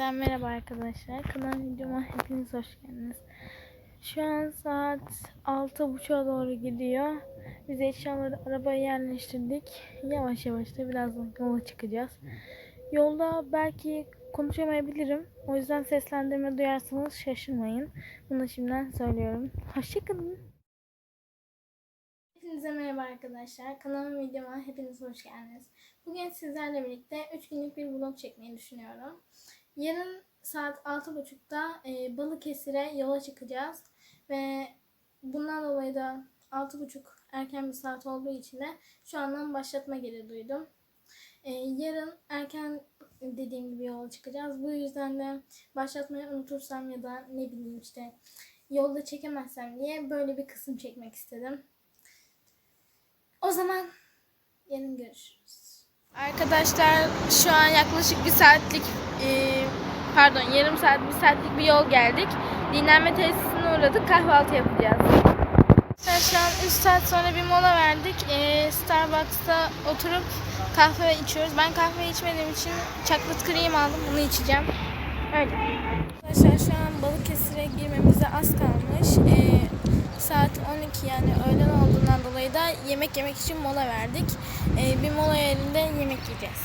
Yeniden merhaba arkadaşlar. Kanal videoma hepiniz hoş geldiniz. Şu an saat 6.30'a doğru gidiyor. Biz eşyaları arabaya yerleştirdik. Yavaş yavaş da birazdan yola çıkacağız. Yolda belki konuşamayabilirim. O yüzden seslendirme duyarsanız şaşırmayın. Bunu şimdiden söylüyorum. Hoşçakalın. Hepinize merhaba arkadaşlar. Kanalıma videoma hepiniz hoş geldiniz. Bugün sizlerle birlikte 3 günlük bir vlog çekmeyi düşünüyorum. Yarın saat 6.30'da e, Balıkesir'e yola çıkacağız. Ve bundan dolayı da 6.30 erken bir saat olduğu için de şu andan başlatma gereği duydum. E, yarın erken dediğim gibi yola çıkacağız. Bu yüzden de başlatmayı unutursam ya da ne bileyim işte yolda çekemezsem diye böyle bir kısım çekmek istedim. O zaman yarın görüşürüz. Arkadaşlar şu an yaklaşık bir saatlik e, pardon yarım saat bir saatlik bir yol geldik. Dinlenme tesisine uğradık kahvaltı yapacağız. Arkadaşlar şu an 3 saat sonra bir mola verdik. E, Starbucks'ta oturup kahve içiyoruz. Ben kahve içmediğim için chocolate cream aldım. Bunu içeceğim. Öyle. Arkadaşlar şu an Balıkesir'e girmemize az kalmış. E, saat 12 yani öğlen olduğundan dolayı da yemek yemek için mola verdik. Ee, bir mola yerinde yemek yiyeceğiz.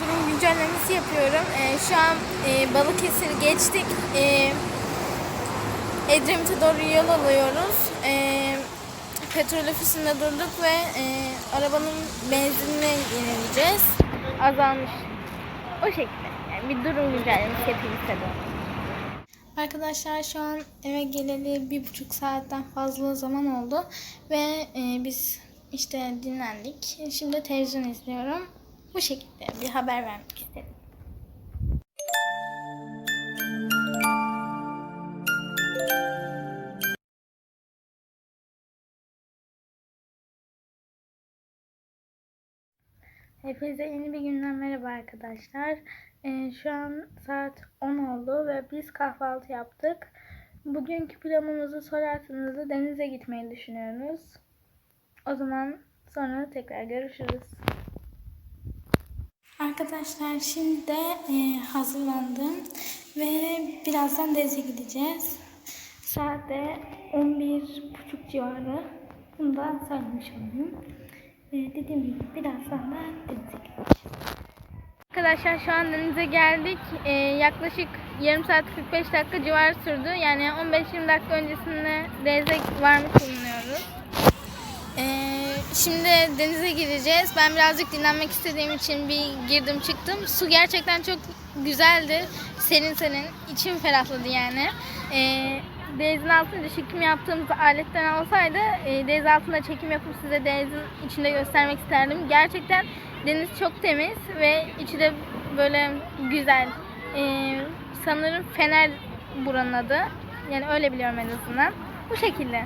Durum güncellemesi yapıyorum. Ee, şu an e, Balıkesir geçtik. Ee, Edremit'e doğru yol alıyoruz. Ee, petrol ofisinde durduk ve e, arabanın benzinini yenileyeceğiz. Azalmış. O şekilde. Yani bir durum güncellemesi yapayım istedim. Arkadaşlar şu an eve geleli bir buçuk saatten fazla zaman oldu ve e, biz işte dinlendik. Şimdi televizyon izliyorum. Bu şekilde bir haber vermek istedim. Hepinize yeni bir günden merhaba arkadaşlar. Ee, şu an saat 10 oldu ve biz kahvaltı yaptık. Bugünkü planımızı sorarsanız da denize gitmeyi düşünüyoruz. O zaman sonra tekrar görüşürüz. Arkadaşlar şimdi de e, hazırlandım ve birazdan denize gideceğiz. Saat de 11.30 civarı. Bunu da söylemiş olayım. E, dediğim gibi birazdan da denize gideceğiz. Arkadaşlar şu an denize geldik. Ee, yaklaşık yarım saat 45 dakika civarı sürdü. Yani 15-20 dakika öncesinde denize varmış bulunuyoruz. Ee, şimdi denize gireceğiz. Ben birazcık dinlenmek istediğim için bir girdim çıktım. Su gerçekten çok güzeldi. Serin serin. İçim ferahladı yani. Ee, denizin altında çekim yaptığımız aletten olsaydı e, deniz altında çekim yapıp size denizin içinde göstermek isterdim. Gerçekten deniz çok temiz ve içi de böyle güzel. Ee, sanırım Fener buranın adı. Yani öyle biliyorum en azından. Bu şekilde.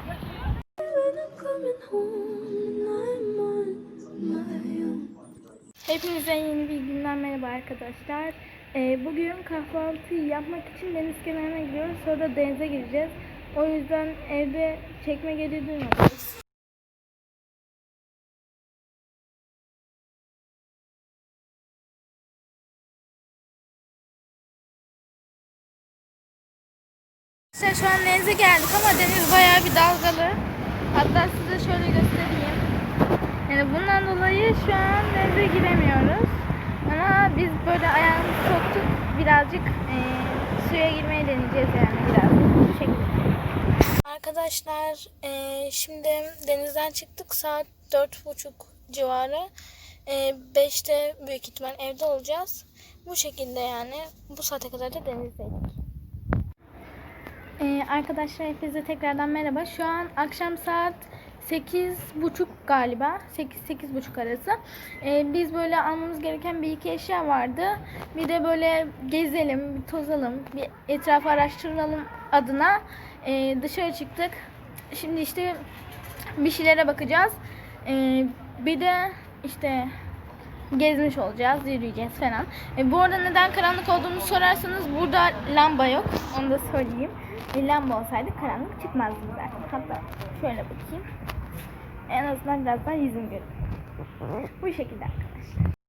Hepinize yeni bir günden merhaba arkadaşlar. Ee, bugün kahvaltıyı yapmak için deniz kenarına gidiyoruz. Sonra da denize gireceğiz. O yüzden evde çekme gereği duymadınız. İşte şu an denize geldik ama deniz bayağı bir dalgalı. Hatta size şöyle göstereyim. Yani bundan dolayı şu an denize giremiyoruz. Ama biz böyle ayağımızı. Birazcık e, suya girmeye deneyeceğiz yani biraz. Bu şekilde. Arkadaşlar e, şimdi denizden çıktık. Saat dört buçuk civarı. E, beşte büyük ihtimal evde olacağız. Bu şekilde yani. Bu saate kadar da denizdeydik. Ee, arkadaşlar hepinize tekrardan merhaba. Şu an akşam saat 8.30 galiba. 8-8.30 arası. Ee, biz böyle almamız gereken bir iki eşya vardı. Bir de böyle gezelim, bir tozalım, bir etrafı araştıralım adına e, dışarı çıktık. Şimdi işte bir şeylere bakacağız. Ee, bir de işte gezmiş olacağız, yürüyeceğiz falan. E, bu arada neden karanlık olduğunu sorarsanız burada lamba yok. Onu da söyleyeyim. E, lamba olsaydı karanlık çıkmazdı zaten. Hatta şöyle bakayım. En azından birazdan yüzüm görün. Bu şekilde arkadaşlar.